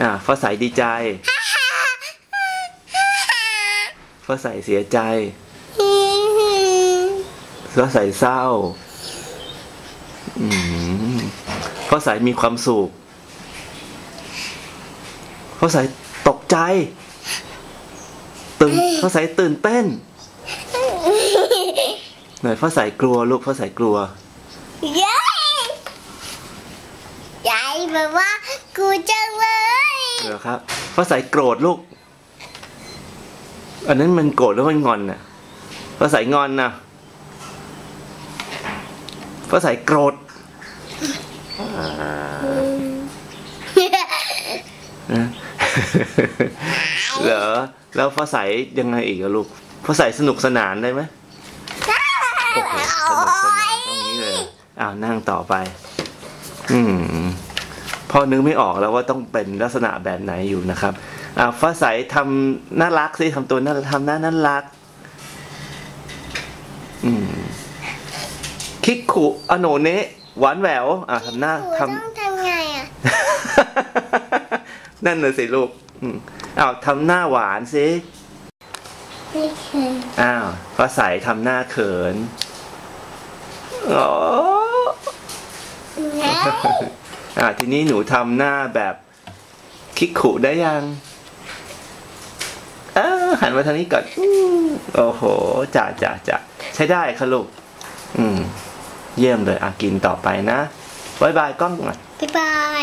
อ่าฟ้าใสดีใจฟ้าใสเสียใจฟ้าใสเศร้าฟ้าใสมีความสุขฟ้าใสตกใจตื่นฟ้าใสตื่นเต้นหน่อยฟ้าใสกลัวลูกฟ้าใสกลัวยายยายบอกว่ากูจังเลย เหรอครับฟ้าใสโกรธลูก อันนั้นมันโกรธแล้วมันงอนน่ะฟ้าใสงอนนะฟ้าใสโกรธนะเหรอแล้วฟ้าใสยังไงอีกอะลูกฟ้าใสสนุกสนานได้ไหมโอ้โหสนุกสนานตรงนี้เลยอ้าวนั่งต่อไป อืม พ่อนึกไม่ออกแล้วว่าต้องเป็นลักษณะแบบไหนอยู่นะครับอ่าฟ้าใสทำน่ารักสิทำตัวน่าทำหน้าน่ารัก อืมคิกขุอโนเนะหวานแหววอ่าทำหน้ากูทต้องทำไงอะำนั่นเลยสิลูกอืมอ้าวทำหน้าหวานสิไม่เคยอ้าวฟ้าใสทำหน้าเขินอ๋อ อ่าทีนี้หนูทำหน้าแบบคิกขุได้ยังเออหันมาทางนี้ก่อนอืมโอ้โหจ่าจ่าจ่าใช้ได้ค่ะลูกอืม เยี่ยมเลยอะกินต่อไปนะบายบายกล้องก่อนบ๊ายบาย